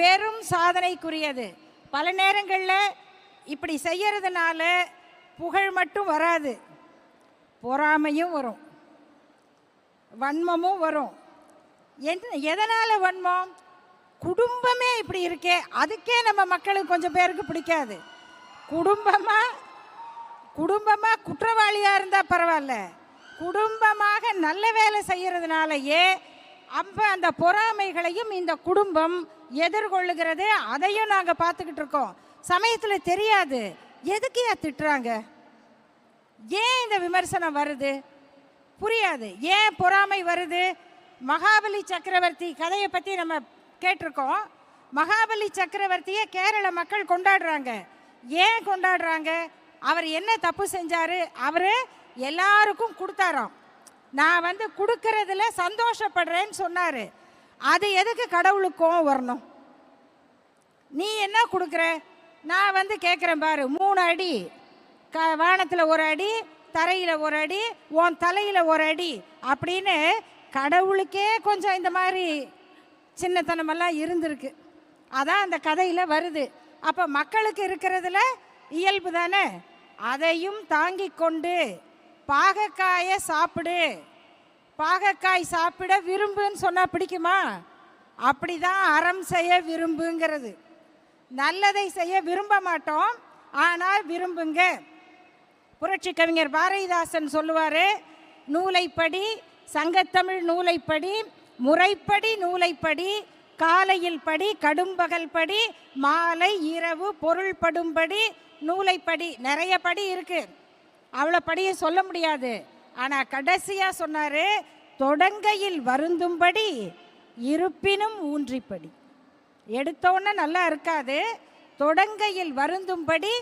பெரும் சாதனைக்குரியது. பல நேரங்களில் இப்படி செய்யறதுனால புகழ் மட்டும் வராது. பொறாமையும் வரும். வன்மமும் வரும். என்ன எதனால் வன்மம்? குடும்பமே இப்படி இருக்கே அதுக்கே நம்ம மக்களுக்கு கொஞ்சம் பேருக்கு பிடிக்காது. குடும்பமாக குடும்பமாக குற்றவாளியாக இருந்தால் பரவாயில்ல. குடும்பமாக நல்ல வேலை செய்கிறதுனாலயே அப்போ அந்த பொறாமைகளையும் இந்த குடும்பம் எதிர்கொள்ளுகிறது அதையும் நாங்கள் பார்த்துக்கிட்டு இருக்கோம். சமயத்தில் தெரியாது. எதுக்கு ஏன் திட்டுறாங்க? ஏன் இந்த விமர்சனம் வருது? புரியாது. ஏன் பொறாமை வருது? மகாபலி சக்கரவர்த்தி கதையை பற்றி நம்ம கேட்டிருக்கோம். மகாபலி சக்கரவர்த்தியை கேரள மக்கள் கொண்டாடுறாங்க. ஏன் கொண்டாடுறாங்க? அவர் என்ன தப்பு செஞ்சாரு? அவர் எல்லாருக்கும் கொடுத்தாராம். நான் வந்து கொடுக்கறதுல சந்தோஷப்படுறேன்னு சொன்னார். அது எதுக்கு கடவுளுக்கும் வரணும்? நீ என்ன கொடுக்குற? நான் வந்து கேட்குறேன் பாரு மூணு அடி. க வானத்தில் ஒரு அடி தரையில் ஒரு அடி உன் தலையில் ஒரு அடி அப்படின்னு கடவுளுக்கே கொஞ்சம் இந்த மாதிரி சின்னத்தனமெல்லாம் இருந்திருக்கு. அதான் அந்த கதையில் வருது. அப்போ மக்களுக்கு இருக்கிறதுல இயல்பு தானே? அதையும் தாங்கி கொண்டு பாகக்காயை சாப்பிடு. பாகக்காய் சாப்பிட விரும்புன்னு சொன்னால் பிடிக்குமா? அப்படிதான் அறம் செய்ய விரும்புங்கிறது. நல்லதை செய்ய விரும்ப மாட்டோம் ஆனால் விரும்புங்க. புரட்சி கவிஞர் பாரதிதாசன் சொல்லுவார் நூலைப்படி சங்கத்தமிழ் நூலைப்படி முறைப்படி நூலைப்படி காலையில் படி கடும்பகல் படி மாலை இரவு பொருள்படும்படி நூலைப்படி. நிறைய படி இருக்குது அவ்வளோ படியை சொல்ல முடியாது. ஆனால் கடைசியாக சொன்னார் தொடங்கையில் வருந்தும்படி இருப்பினும் ஊன்றிப்படி. எடுத்தோன்னே நல்லா இருக்காது. தொடங்கையில் வருந்தும்படி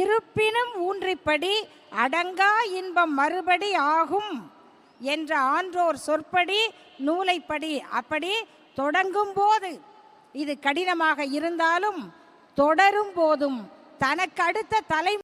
இருப்பினும் ஊன்றிப்படி அடங்கா இன்பம் மறுபடி ஆகும் என்ற ஆன்றோர் சொற்படி நூலைப்படி அப்படி தொடங்கும் போது இது கடினமாக இருந்தாலும் தொடரும் போதும் தனக்கு அடுத்த தலைமுறை